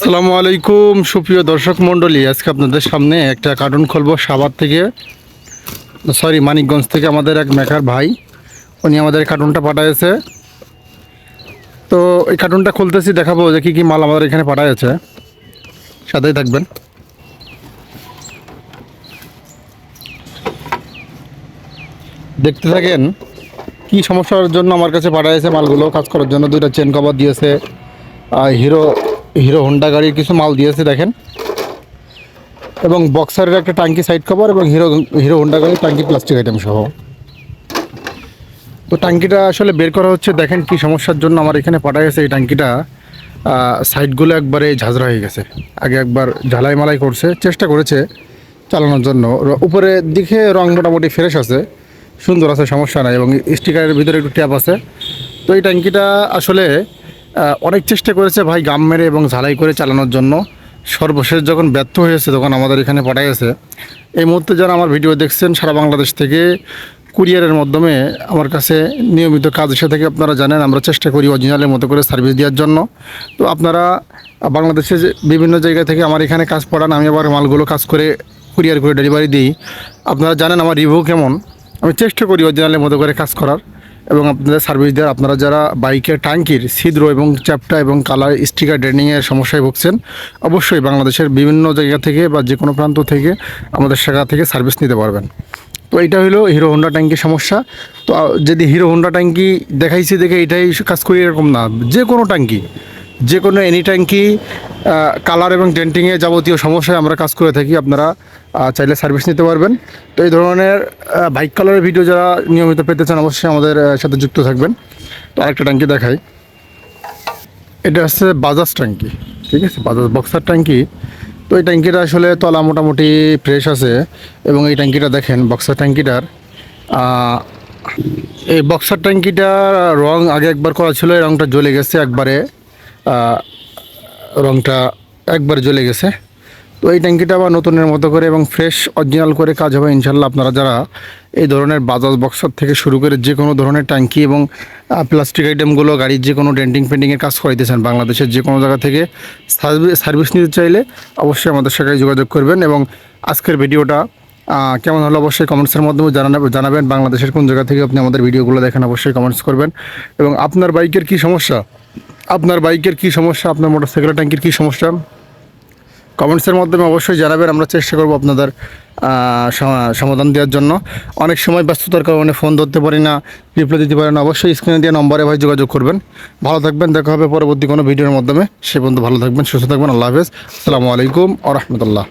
আসসালামু আলাইকুম, সুপ্রিয় দর্শক মণ্ডলী। আজকে আপনাদের সামনে একটা কার্টুন খুলবো সাভার থেকে। সরি, মানিকগঞ্জ থেকে আমাদের এক মেকার ভাই। উনি আমাদের কার্টুনটা পাঠাইছে। তো এই কার্টুনটা খুলতেছি, দেখাবো যে কী কী মাল আমাদের এখানে পাঠাইছে। সাথেই থাকবেন। দেখতে থাকেন, কি সমস্যার জন্য আমার কাছে পাঠাইছে মালগুলো। কাজ করার জন্য দুইটা চেন কভার দিয়েছে। আর হিরো হিরো হোন্ডা গাড়ির কিছু মাল দিয়েছে, দেখেন। এবং বক্সারের একটা ট্যাঙ্কি সাইড কভার এবং হিরো হিরো হোন্ডা গাড়ির ট্যাঙ্কি প্লাস্টিক আইটেম সহ। তো ট্যাঙ্কিটা আসলে বের করা হচ্ছে, দেখেন কি সমস্যার জন্য আমার এখানে পাঠা গেছে এই ট্যাঙ্কিটা সাইডগুলো একবারে ঝাঁঝরা হয়ে গেছে। আগে একবার ঝালাই মালাই করছে, চেষ্টা করেছে চালানোর জন্য। র- উপরের দিকে রং মোটামুটি ফ্রেশ আছে, সুন্দর আছে, সমস্যা নাই এবং স্টিকারের ভিতরে একটু ট্যাপ আছে। তো এই ট্যাঙ্কিটা আসলে অনেক চেষ্টা করেছে ভাই গাম মেরে এবং ঝালাই করে চালানোর জন্য। সর্বশেষ যখন ব্যর্থ হয়েছে, তখন আমাদের এখানে পাঠাই গেছে এই মুহূর্তে যারা আমার ভিডিও দেখছেন, সারা বাংলাদেশ থেকে কুরিয়ারের মাধ্যমে আমার কাছে নিয়মিত কাজ এসে থেকে, আপনারা জানেন, আমরা চেষ্টা করি অরিজিনালের মতো করে সার্ভিস দেওয়ার জন্য। তো আপনারা বাংলাদেশে যে বিভিন্ন জায়গা থেকে আমার এখানে কাজ পড়ান আমি আবার মালগুলো কাজ করে কুরিয়ার করে ডেলিভারি দিই। আপনারা জানেন আমার রিভিউ কেমন? আমি চেষ্টা করি অরিজিনালের মতো করে কাজ করার। এবং আপনাদের সার্ভিস দেওয়ার, আপনারা যারা বাইকের ট্যাঙ্কির ছিদ্র এবং চ্যাপটা এবং কালার স্টিকার ড্রেনিংয়ের সমস্যায় ভুগছেন, অবশ্যই বাংলাদেশের বিভিন্ন জায়গা থেকে বা যে কোনো প্রান্ত থেকে আমাদের শাখা থেকে সার্ভিস নিতে পারবেন। তো এটা হলো হিরো হোন্ডা ট্যাঙ্কির সমস্যা। তো যদি হিরো হোন্ডা ট্যাঙ্কি দেখাইছি দেখে এটাই কাজ করি এরকম না। যে কোনো ট্যাঙ্কি, যে কোনো এনি ট্যাঙ্কি কালার এবং ডেন্টিংয়ে যাবতীয় সমস্যায় আমরা কাজ করে থাকি, আপনারা চাইলে সার্ভিস নিতে পারবেন। তো এই ধরনের বাইক কালারের ভিডিও যারা নিয়মিত পেতে চান, অবশ্যই আমাদের সাথে যুক্ত থাকবেন। তো আরেকটা ট্যাঙ্কি দেখাই। এটা হচ্ছে বাজাজ ট্যাঙ্কি, ঠিক আছে? বাজাজ বক্সার ট্যাঙ্কি। তো এই ট্যাঙ্কিটা আসলে তলা মোটামুটি ফ্রেশ আছে, এবং এই ট্যাঙ্কিটা দেখেন বক্সার ট্যাঙ্কিটার এই বক্সার ট্যাঙ্কিটার রং আগে একবার করা ছিল, এই রংটা জ্বলে গেছে একবারে রংটা একবার জ্বলে গেছে। তো এই ট্যাঙ্কিটা আবার নতুনের মতো করে এবং ফ্রেশ অরিজিনাল করে কাজ হবে ইনশাল্লাহ আপনারা যারা এই ধরনের বাজাজ বক্সার থেকে শুরু করে যে কোনো ধরনের ট্যাঙ্কি এবং প্লাস্টিক আইটেমগুলো গাড়ির যে কোনো ডেন্টিং পেন্টিংয়ের কাজ করাইতেছেন বাংলাদেশের যে কোনো জায়গা থেকে সার্ভিস নিতে চাইলে অবশ্যই আমাদের সাথে যোগাযোগ করবেন এবং আজকের ভিডিওটা কেমন হলো অবশ্যই কমেন্টসের মাধ্যমে জানাবেন। বাংলাদেশের কোন জায়গা থেকে আপনি আমাদের ভিডিওগুলো দেখেন অবশ্যই কমেন্টস করবেন। এবং আপনার বাইকের কি সমস্যা? আপনার বাইকের কি সমস্যা? আপনার মোটরসাইকেলের ট্যাঙ্কির কি সমস্যা? কমেন্টসের মাধ্যমে অবশ্যই জানাবেন, আমরা চেষ্টা করব আপনাদের সমাধান দেওয়ার জন্য। অনেক সময় ব্যস্ততার কারণে ফোন ধরতে পারি না, রিপ্লাই দিতে পারি না, অবশ্যই স্ক্রিনে দিয়ে নম্বরে ভাই যোগাযোগ করবেন। ভালো থাকবেন, দেখা হবে পরবর্তী কোনো ভিডিওর মাধ্যমে। সে পর্যন্ত ভালো থাকবেন, সুস্থ থাকবেন, আল্লাহ হাফেজ। আসসালামু আলাইকুম আ রহমতুল্লাহ।